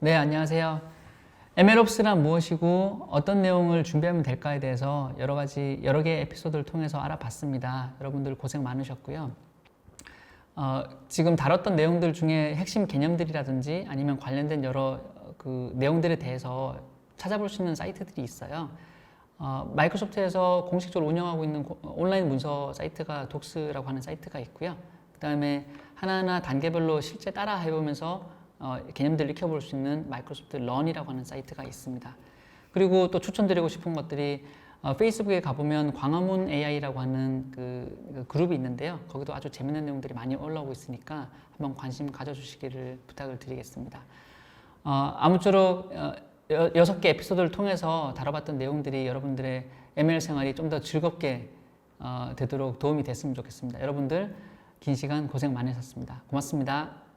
네, 안녕하세요. MLOps란 무엇이고 어떤 내용을 준비하면 될까에 대해서 여러 가지 여러 개의 에피소드를 통해서 알아봤습니다. 여러분들 고생 많으셨고요. 어, 지금 다뤘던 내용들 중에 핵심 개념들이라든지 아니면 관련된 여러 어, 그 내용들에 대해서 찾아볼 수 있는 사이트들이 있어요. 어, 마이크로소프트에서 공식적으로 운영하고 있는 고- 온라인 문서 사이트가 독스라고 하는 사이트가 있고요. 그 다음에 하나하나 단계별로 실제 따라 해보면서 어, 개념들을 익혀볼 수 있는 마이크로소프트 런이라고 하는 사이트가 있습니다. 그리고 또 추천드리고 싶은 것들이 어, 페이스북에 가보면 광화문 AI라고 하는 그, 그 그룹이 있는데요. 거기도 아주 재밌는 내용들이 많이 올라오고 있으니까 한번 관심 가져주시기를 부탁을 드리겠습니다. 어, 아무쪼록 어, 여- 여섯 개 에피소드를 통해서 다뤄봤던 내용들이 여러분들의 ML 생활이 좀 더 즐겁게 어, 되도록 도움이 됐으면 좋겠습니다. 여러분들 긴 시간 고생 많으셨습니다. 고맙습니다.